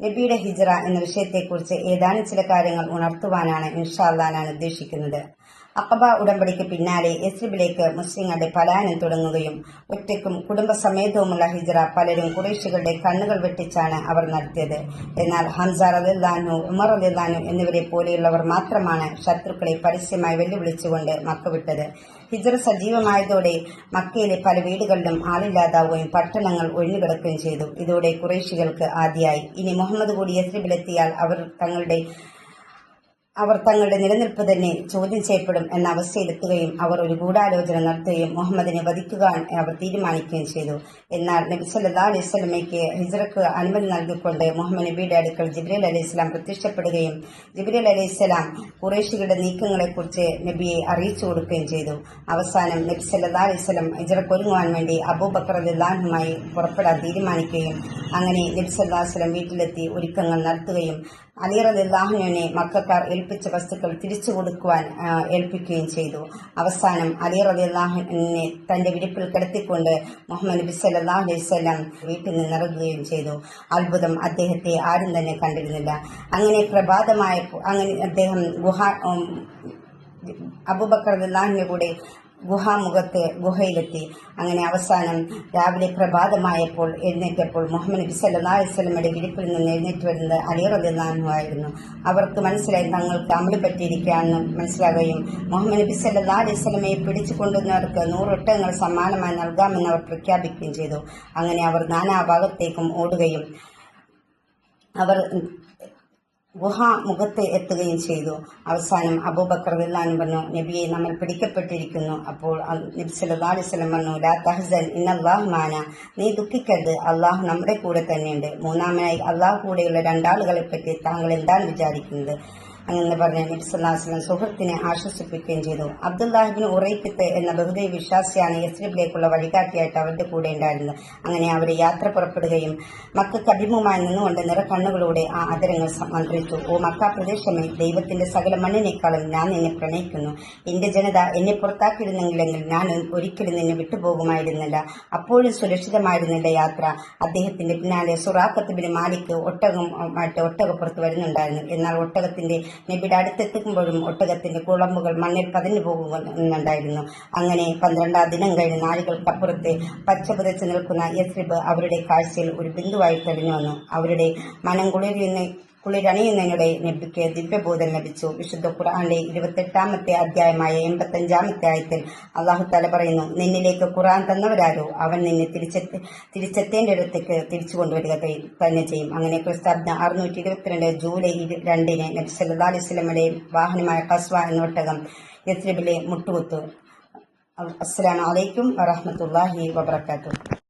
നബിയുടെ ഹിജറ എന്ന വിഷയത്തെക്കുറിച്ച് ഏതാനും ചില കാര്യങ്ങൾ ഉണർത്തുവാനാണ് ഇൻഷാ ഞാൻ ഉദ്ദേശിക്കുന്നത്. അക്കബ ഉടമ്പടിക്ക് പിന്നാലെ യസ്രിബിലേക്ക് മുസ്ലിങ്ങളുടെ പലായനം തുടങ്ങുകയും ഒറ്റയ്ക്കും കുടുംബസമേതവുമുള്ള ഹിജ്റ പലരും കുറേശികളുടെ കണ്ണുകൾ വെട്ടിച്ചാണ് അവർ നടത്തിയത്. എന്നാൽ ഹംസ റലില്ലാനു ഉമർ റലില്ലാനു എന്നിവരെ പോലെയുള്ളവർ മാത്രമാണ് ശത്രുക്കളെ പരസ്യമായി വെല്ലുവിളിച്ചുകൊണ്ട് മക്ക വിട്ടത്. ഹിജ്റ സജീവമായതോടെ മക്കയിലെ പല വീടുകളിലും ആളില്ലാതാവുകയും പട്ടണങ്ങൾ ഒഴിഞ്ഞുകിടക്കുകയും ചെയ്തു. ഇതോടെ കുറേശികൾക്ക് ആദ്യമായി ഇനി മുഹമ്മദ് കൂടി യസ്രിബിലെത്തിയാൽ അവർ തങ്ങളുടെ അവർ തങ്ങളുടെ നിലനിൽപ്പ് തന്നെ ചോദ്യം ചെയ്യപ്പെടും എന്ന അവസ്ഥയിലെത്തുകയും അവർ ഒരു ഗൂഢാലോചന നടത്തുകയും മുഹമ്മദിനെ വധിക്കുക അവർ തീരുമാനിക്കുകയും ചെയ്തു. എന്നാൽ നബി അലൈഹി സ്വലമയ്ക്ക് ഹിജ്റക്ക് അനുമതി നൽകിക്കൊണ്ട് മുഹമ്മദ് നബിയുടെ അടുക്കൽ ജിബ്രീൽ അലൈഹി സ്വലാം പ്രത്യക്ഷപ്പെടുകയും ജിബ്രീൽ അലൈഹി സ്വലാം കുറേശികളുടെ നീക്കങ്ങളെക്കുറിച്ച് നബിയെ അറിയിച്ചു കൊടുക്കുകയും ചെയ്തു. അവസാനം നബി സല്ലാ അലൈഹി സ്വലം ഹിജറക്ക് ഒരുങ്ങുവാൻ വേണ്ടി അബൂബക്കർ അലില്ലാഹുമായി പുറപ്പെടാൻ തീരുമാനിക്കുകയും അങ്ങനെ നബി സല്ലാ വീട്ടിലെത്തി ഒരുക്കങ്ങൾ നടത്തുകയും അലി റലില്ലാഹുവിനെ മക്കാർ വസ്തുക്കൾ തിരിച്ചു കൊടുക്കുവാൻ ഏൽപ്പിക്കുകയും ചെയ്തു. അവസാനം അലി റലില്ലാഹുവിനെ തന്റെ വിരിപ്പിൽ കിടത്തിക്കൊണ്ട് മുഹമ്മദ് നബി സല്ലാ അലൈഹി സ്വല്ലാം വീട്ടിൽ നിന്ന് ഇറങ്ങുകയും ചെയ്തു. അത്ഭുതം അദ്ദേഹത്തെ ആരും തന്നെ കണ്ടിരുന്നില്ല. അങ്ങനെ പ്രഭാതമായപ്പോൾ അങ്ങനെ അദ്ദേഹം ഗുഹ അബുബക്കർ റളിയല്ലാഹുവിന്റെ കൂടെ ഗുഹാമുഖത്ത് ഗുഹയിലെത്തി. അങ്ങനെ അവസാനം രാവിലെ പ്രഭാതമായപ്പോൾ എഴുന്നേറ്റപ്പോൾ മുഹമ്മദ് നബി സല്ലല്ലാഹു അലൈഹി വസല്ലമയുടെ വിരിപ്പിൽ നിന്ന് എഴുന്നേറ്റ് വരുന്നത് അലി റളിയല്ലാഹു ആയിരുന്നു. അവർക്ക് മനസ്സിലായി തങ്ങൾക്ക് അമളി പറ്റിയിരിക്കുകയാണെന്ന് മനസ്സിലാകുകയും മുഹമ്മദ് നബി സല്ലാ അലൈഹി വസല്ലമയെ പിടിച്ചു കൊണ്ടുവന്നവർക്ക് നൂറൊട്ടങ്ങൾ സമ്മാനമായി നൽകാമെന്ന് അവർ പ്രഖ്യാപിക്കുകയും ചെയ്തു. അങ്ങനെ അവർ നാനാഭാഗത്തേക്കും ഓടുകയും അവർ ഗുഹ മുഖത്ത് എത്തുകയും ചെയ്തു. അവസാനം അബൂബക്കർ വില്ലാൻ പറഞ്ഞു നബിയെ നമ്മൾ പിടിക്കപ്പെട്ടിരിക്കുന്നു. അപ്പോൾ നബി സല്ലല്ലാഹു അലൈഹി വസല്ലം പറഞ്ഞു ലാ തഹസൻ ഇന്നല്ലാഹു മാന. നീ ദുഃഖിക്കരുത്. അള്ളാഹു നമ്മുടെ കൂടെ തന്നെയുണ്ട്. മൂന്നാമനായി അള്ളാഹു കൂടെയുള്ള രണ്ടാളുകളെ പറ്റി താങ്കൾ എന്താണ് വിചാരിക്കുന്നത്? അങ്ങനെ പറഞ്ഞ നബി സല്ലല്ലാഹു അലൈഹി സുഹൃത്തിനെ ആശ്വസിപ്പിക്കുകയും ചെയ്തു. അബ്ദുല്ലാഹിബിന് ഉറൈപ്പിത്ത് എന്ന ബഹുദൈവ വിശ്വാസിയാണ് യസ്രിബിലേക്കുള്ള വഴികാട്ടിയായിട്ട് അവരുടെ കൂടെ ഉണ്ടായിരുന്നത് അങ്ങനെ അവർ യാത്ര പുറപ്പെടുകയും മക്ക അഭിമുഖമായി നിന്നുകൊണ്ട് നിറക്കണ്ണുകളോടെ ആ അതരങ്ങൾ മന്ത്രിച്ചു. ഓ മക്ക പ്രദേശമേ ദൈവത്തിന്റെ സകല മണ്ണിനേക്കാളും ഞാൻ നിന്നെ പ്രണയിക്കുന്നു. എന്റെ ജനത എന്നെ പുറത്താക്കിയിരുന്നെങ്കിലെങ്കിൽ ഞാൻ ഒരിക്കലും നിന്നെ വിട്ടുപോകുമായിരുന്നില്ല. അപ്പോഴും സുരക്ഷിതമായിരുന്നില്ല യാത്ര. അദ്ദേഹത്തിന്റെ പിന്നാലെ സുറാഖത്തുബിന് മാലിക്ക് ഒട്ടകമായിട്ട് ഒട്ടകപ്പുറത്ത് വരുന്നുണ്ടായിരുന്നു. എന്നാൽ ഒട്ടകത്തിന്റെ നബിയുടെ അടുത്തെത്തുമ്പോഴും ഒട്ടകത്തിന്റെ കുളമ്പുകൾ മണ്ണിൽ പതിഞ്ഞു പോകുന്നുണ്ടായിരുന്നു. അങ്ങനെ പന്ത്രണ്ടാം ദിനം കഴിഞ്ഞ് നാളുകൾക്കപ്പുറത്ത് പച്ച പുതച്ച് നിൽക്കുന്ന യസ്രിബ് അവരുടെ കാഴ്ചയിൽ ഒരു ബിന്ദുവായി തെളിഞ്ഞു വന്നു. അവരുടെ മനം കുളിരുന്ന കുളിരണിയുന്നതിനിടെ നബിക്ക് ദിവ്യബോധം ലഭിച്ചു. വിശുദ്ധ ഖുർആാനിലെ ഇരുപത്തെട്ടാമത്തെ അധ്യായമായ എൺപത്തഞ്ചാമത്തെ ആയത്തിൽ അള്ളാഹു തല പറയുന്നു നിന്നിലേക്ക് ഖുർആൻ തന്നവരാരോ? അവൻ നിന്നെ തിരിച്ചെത്തി തിരിച്ചെത്തേണ്ടിടത്തേക്ക് തിരിച്ചു കൊണ്ടുവരിക തന്നെ ചെയ്യും. അങ്ങനെ ക്രിസ്താബ്ദ അറുന്നൂറ്റി ഇരുപത്തിരണ്ട് ജൂലൈ രണ്ടിന് നബി സല്ലാ അലൈഹി വസല്ലമയുടെ വാഹനമായ കസ്വ എന്ന ഒട്ടകം യസ്രിബിലെ മുട്ടുകുത്തു. അസ്സലാമു വലൈക്കും വറഹ്മത്തുള്ളാഹി വബറകാതുഹു.